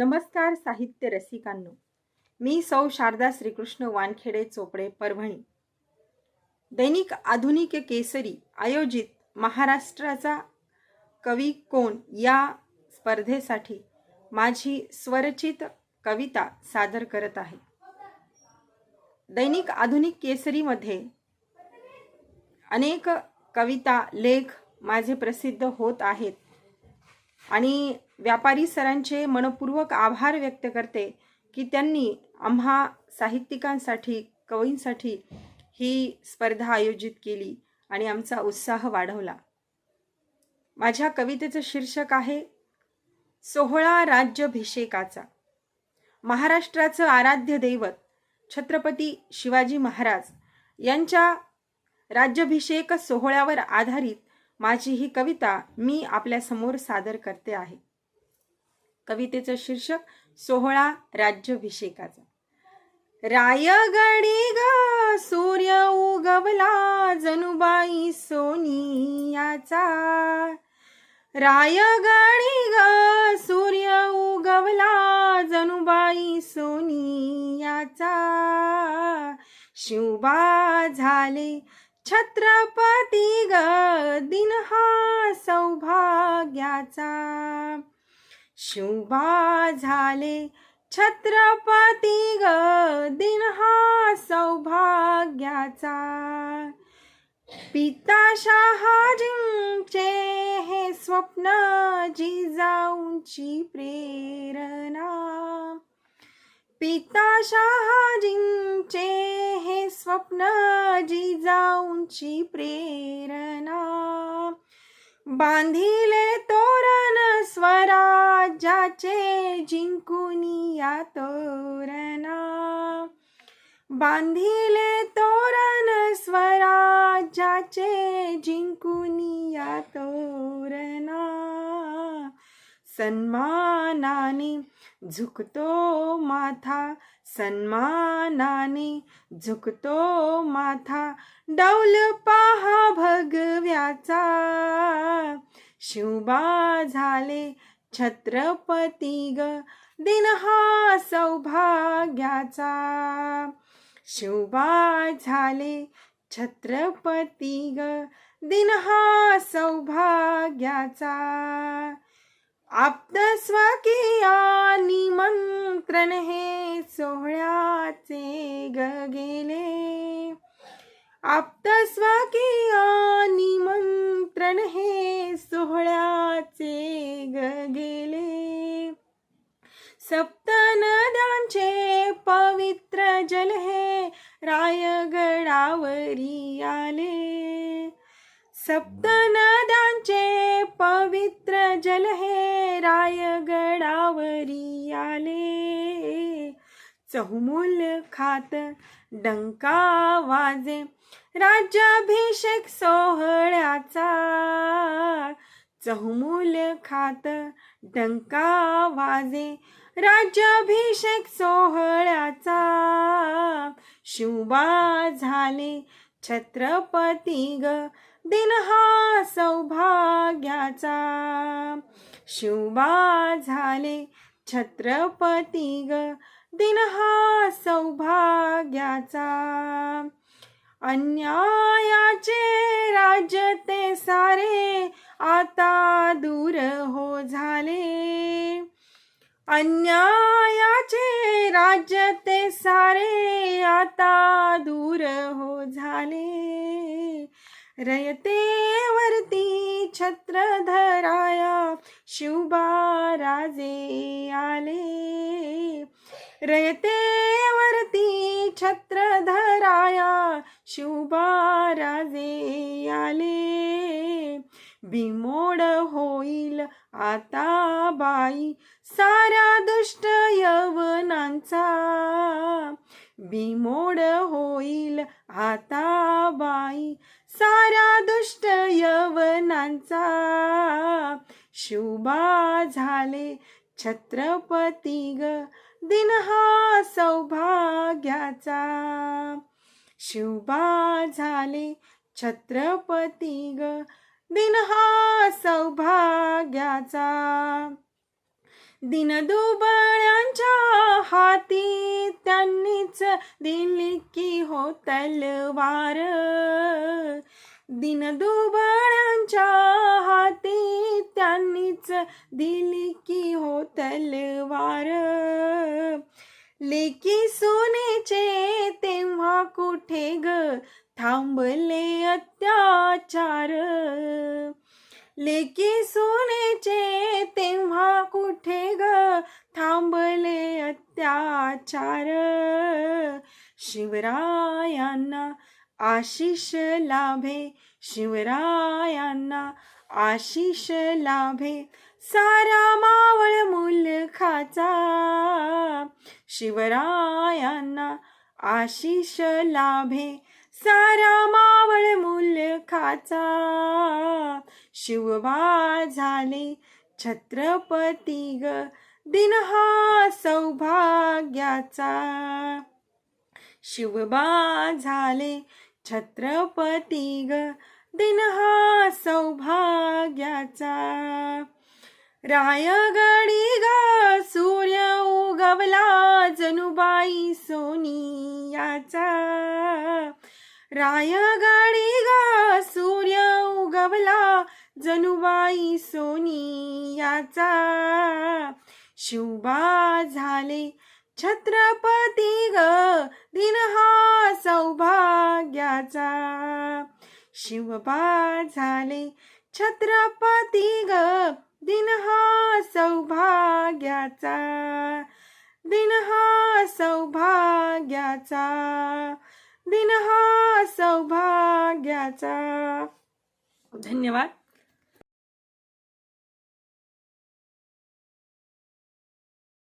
नमस्कार साहित्य रसिकांनो. मी सौ शारदा श्रीकृष्ण वानखेडे चोपडे परभणी. दैनिक आधुनिक केसरी आयोजित महाराष्ट्राचा कवी कोण या स्पर्धेसाठी माझी स्वरचित कविता सादर करत आहे. दैनिक आधुनिक केसरीमध्ये अनेक कविता लेख माझे प्रसिद्ध होत आहेत. आणि व्यापारी सरांचे मनपूर्वक आभार व्यक्त करते की त्यांनी आम्हा साहित्यिकांसाठी कवींसाठी ही स्पर्धा आयोजित केली आणि आमचा उत्साह वाढवला. माझ्या कवितेचं शीर्षक आहे सोहळा राज्याभिषेकाचा. महाराष्ट्राचं आराध्य दैवत छत्रपती शिवाजी महाराज यांच्या राज्याभिषेक सोहळ्यावर आधारित माझी ही कविता मी आपल्यासमोर सादर करते आहे. कवितेचं शीर्षक सोहळा राज्याभिषेकाचा. रायगडी ग सूर्य उगवला जनुबाई सोनियाचा. रायगडी ग सूर्य उगवला जनुबाई सोनियाचा. शिवबा झाले छत्रपती ग दिन हा सौभाग्याचा. शुभा झाले छत्रपती ग दिन हा सौभाग्याचा. पिता शहाजींचे हे स्वप्न जिजाऊंची प्रेरणा. पिता शहाजींचे स्वप्न जिजाऊंची प्रेरणा. बांधिले तोरण स्वराज्याचे जिंकुनी या तोरणा. बांधिले तोरण स्वराज्याचे जिंकून या तोरणा. सन्मानाने झुकतो माथा सन्मानाने झुकतो माथा डौल पहा भगव्याचा। शिवबा झाले छत्रपती ग दिन हा सौभाग्याचा। शिवबा झाले छत्रपती ग दिन हा सौभाग्याचा। आप्त निमंत्रण हे सोहळ्याचे ग गेले. आप्त निमंत्रण हे सोहळ्याचे ग गेले. सप्तनद्यांचे पवित्र जल हे रायगडावरी आले. सप्तनद्यांचे पवित्र जल हे रायगडावरी आले. चहुमूल खात डंका वाजे. राज्याभिषेक सोहळ्याचा. चहुमूल खात डंका वाजे. राज्याभिषेक सोहळ्याचा. शिवबा झाले छत्रपती ग. दिन हा सौभाग्याचा शिवबा झाले छत्रपती ग. दिन हा सौभाग्याचा अन्यायाचे राज्य ते सारे आता दूर हो झाले. अन्यायाचे राज्य ते सारे आता दूर हो झाले. रयतेवरती छत्र धराया आले. रयतेवरती छत्र धराया आले. बिमोड होईल आता बाई साऱ्या दुष्ट यवनांचा. बिमोड होईल आता बाई सा शुभा झाले. छत्रपती ग दिन हा सौभाग्याचा. शिवबा झाले. छत्रपती ग दिन हा सौभाग्याचा. दिनदुबळ्यांच्या हाती त्यांनीच दिली की हो तलवार दिनदुबळ्यांच्या हाती त्यांनीच दिली की हो तलवार. लेकी सोनेचे तेव्हा कुठे ग थांबले अत्याचार? लेकी सोनेचे तेव्हा कुठे ग थांबले अत्याचार? शिवरायांना आशिष लाभे शिवरायांना. आशिष लाभे सारा मावळ मुलखाचा. शिवरायांना आशिष लाभे सारा मावळ मुलखाचा. शिवबा झाले छत्रपती ग दिन हा सौभाग्याचा. शिवबा झाले छत्रपती ग दिन हा सौभाग्याचा. रायगडी ग सूर्य उगवला जनुबाई सोनियाचा. रायगडी ग सूर्य उगवला जनुबाई सोनियाचा. शिवबा झाले छत्रपती ग दिन हा भाग्याचा शिवबा झाले छत्रपती ग. दिन हा सौभाग्याचा. दिन हा सौभाग्याचा. दिन हा सौभाग्याचा. धन्यवाद.